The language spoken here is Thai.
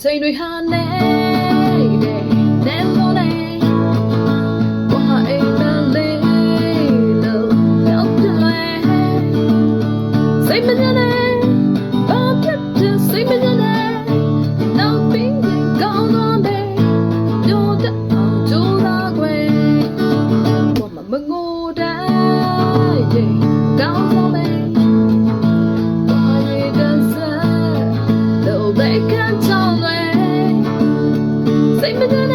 ใจหน่วยหาแน่ sleeping